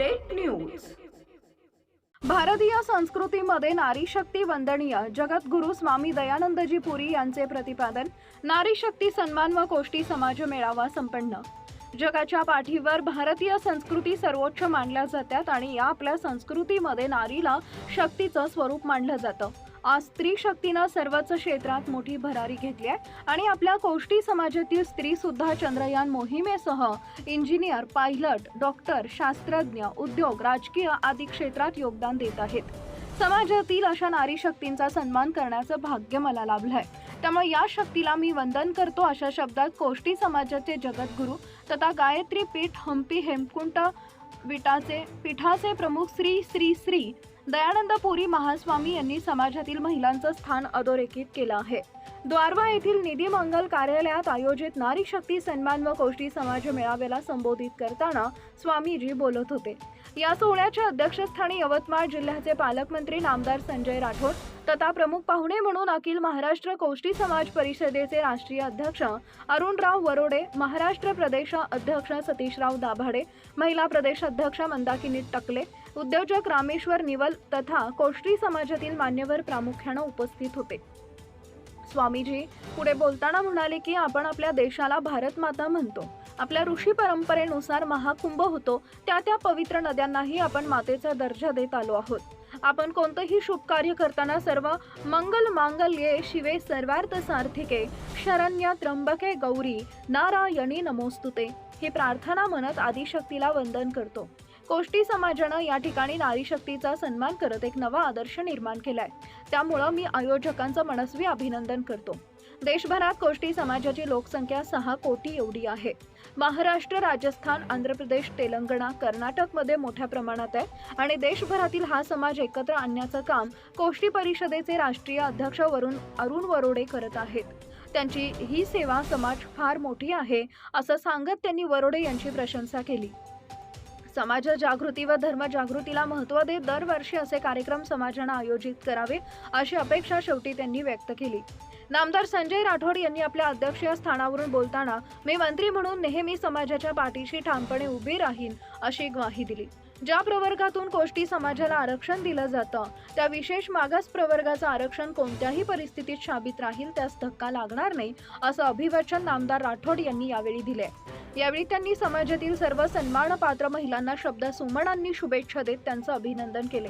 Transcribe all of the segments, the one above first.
Update news. भारतीय संस्कृतीमध्ये नारी शक्ती वंदनीय. जगद्गुरु स्वामी दयानंदजी पुरी यांचे प्रतिपादन. नारी शक्ती सन्मान व कोष्टी समाज मेळावा संपन्न. जगाच्या पाठीवर भारतीय संस्कृती सर्वोच्च मानल्या जातात आणि या आपल्या संस्कृतीमध्ये नारीला शक्तीचं स्वरूप मानलं जातं. आज स्त्री शक्तीनं सर्वच क्षेत्रात मोठी भरारी घेतली आहे. आणि आपल्या कोष्टी समाजातील स्त्री सुद्धा चंद्रयान मोहिमेसह इंजिनियर पायलट डॉक्टर शास्त्रज्ञ उद्योग राजकीय आदी क्षेत्रात योगदान देत आहेत. समाजातील अशा नारी शक्तींचा सन्मान करण्याचं भाग्य मला लाभलंय. त्यामुळे या शक्तीला मी वंदन करतो अशा शब्दात कोष्टी समाजाचे जगद्गुरू तथा गायत्री पीठ हम्पी हेमकुंट विटाचे पीठाचे प्रमुख श्री श्री श्री दयानंद पुरी महास्वामी यांनी समाजातील महिलांचं स्थान अधोरेखित केलं आहे. द्वारवा येथील निधी मंगल कार्यालयात आयोजित नारी शक्ती सन्मान व कोष्टी समाज मेळाव्याला संबोधित करताना स्वामीजी बोलत होते. या सोहळ्याच्या अध्यक्षस्थानी यवतमाळ जिल्ह्याचे पालकमंत्री नामदार संजय राठोड तथा प्रमुख पाहुणे म्हणून अखिल महाराष्ट्र कोष्टी समाज परिषदेचे राष्ट्रीय अध्यक्ष अरुणराव वरोडे महाराष्ट्र प्रदेश अध्यक्ष सतीशराव दाभाडे महिला प्रदेश अध्यक्ष मंदाकिनी टकले उद्योजक रामेश्वर निवल तथा कोष्टी समाजातील मान्यवर प्रामुख्यानं उपस्थित होते. स्वामीजी पुढे बोलताना म्हणाले की आपण आपल्या देशाला भारत माता म्हणतो. आपल्या ऋषी परंपरेनुसार महाकुंभ होतो. त्या त्या पवित्र नद्यांनाही आपण मातेचा दर्जा देत आलो आहोत. आपण कोणतंही शुभ कार्य करताना सर्व मंगल मांगल्ये शिवे सर्वार्थ सार्थिके. शरण्य त्र्यंबके गौरी. नारायणी नमोस्तुते. ही प्रार्थना म्हणत आदिशक्तीला वंदन करतो. कोष्टी समाजानं या ठिकाणी नारी शक्तीचा सन्मान करत एक नवा आदर्श निर्माण केलाय. त्यामुळं मी आयोजकांचं मनस्वी अभिनंदन करतो. देशभरात कोष्टी समाजाची लोकसंख्या सहा कोटी एवढी आहे. महाराष्ट्र राजस्थान आंध्र प्रदेश तेलंगणा कर्नाटकमध्ये मोठ्या प्रमाणात आहे आणि देशभरातील हा समाज एकत्र आणण्याचं काम कोष्टी परिषदेचे राष्ट्रीय अध्यक्ष वरुण अरुण वरोडे करत आहेत. त्यांची ही सेवा समाज फार मोठी आहे असं सांगत त्यांनी वरोडे यांची प्रशंसा केली. समाज जागृती व धर्म जागृतीला महत्त्व देत दरवर्षी असे कार्यक्रम समाजानं आयोजित करावे अशी अपेक्षा शेवटी त्यांनी व्यक्त केली. नामदार संजय राठोड यांनी आपल्या अध्यक्षीय स्थानावरून बोलताना मी मंत्री म्हणून नेहमी समाजाच्या पाठीशी ठामपणे उभी राहीन अशी ग्वाही दिली. ज्या प्रवर्गातून कोष्टी समाजाला आरक्षण दिलं जातं त्या विशेष मागास प्रवर्गाचं आरक्षण कोणत्याही परिस्थितीत शाबित राहील त्यास धक्का लागणार नाही असं अभिवचन नामदार राठोड यांनी यावेळी दिले यावेळी त्यांनी समाजातील सर्व सन्मानपात्र महिलांना शब्द सुमनांनी शुभेच्छा देत त्यांचं अभिनंदन केले.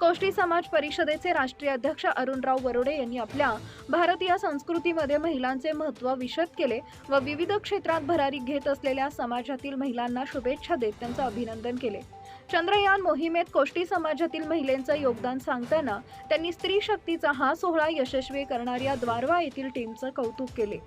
कोष्टी समाज परिषदेचे राष्ट्रीय अध्यक्ष अरुणराव वरोडे यांनी आपल्या भारतीय संस्कृतीमध्ये महिलांचे महत्त्व विशद केले व विविध क्षेत्रात भरारी घेत असलेल्या समाजातील महिलांना शुभेच्छा देत त्यांचं अभिनंदन केले. चंद्रयान मोहिमेत कोष्टी समाजातील महिलेचं योगदान सांगताना त्यांनी स्त्री शक्तीचा हा सोहळा यशस्वी करणाऱ्या द्वारवा येथील टीमचं कौतुक केले.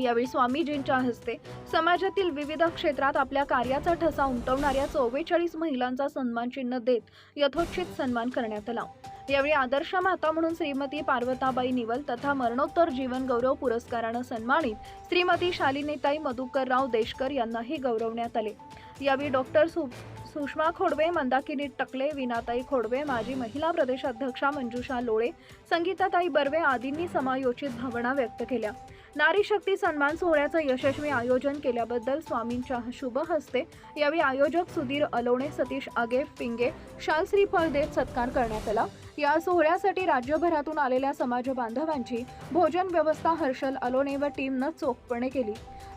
यावेळी स्वामीजींच्या हस्ते समाजातील विविध क्षेत्रात आपल्या कार्याचा ठसा उमटवणाऱ्या चव्वेचाळीस महिलांचा सन्मान चिन्ह देत यथोचित सन्मान करण्यात आला. यावेळी आदर्श माता म्हणून श्रीमती पार्वताबाई निवल तथा मरणोत्तर जीवन गौरव पुरस्कारानं सन्मानित श्रीमती शालिनीताई मधुकरराव देशकर यांनाही गौरवण्यात आले. यावेळी डॉक्टर सु सुषमा खोडवे मंदाकिनी टकले विनाताई खोडवे माजी महिला प्रदेशाध्यक्षा मंजुषा लोळे संगीताताई बर्वे आदींनी समायोचित भावना व्यक्त केल्या. नारी शक्ती सन्मान सोहळ्याचं यशस्वी आयोजन केल्याबद्दल स्वामींच्या शुभ हस्ते यावेळी आयोजक सुधीर अलोणे सतीश आगे पिंगे शालश्री फळ देत सत्कार करण्यात आला. या सोहळ्यासाठी राज्यभरातून आलेल्या समाज बांधवांची भोजन व्यवस्था हर्षल अलोणे व टीमनं चोखपणे केली.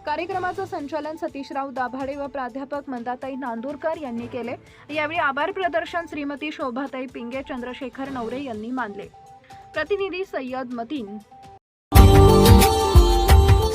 कार्यक्रमाचं संचालन सतीशराव दाभाडे व प्राध्यापक मंदाताई नांदूरकर यांनी केले. यावेळी आभार प्रदर्शन श्रीमती शोभाताई पिंगे चंद्रशेखर नवरे यांनी मानले. प्रतिनिधी सय्यद मतीन.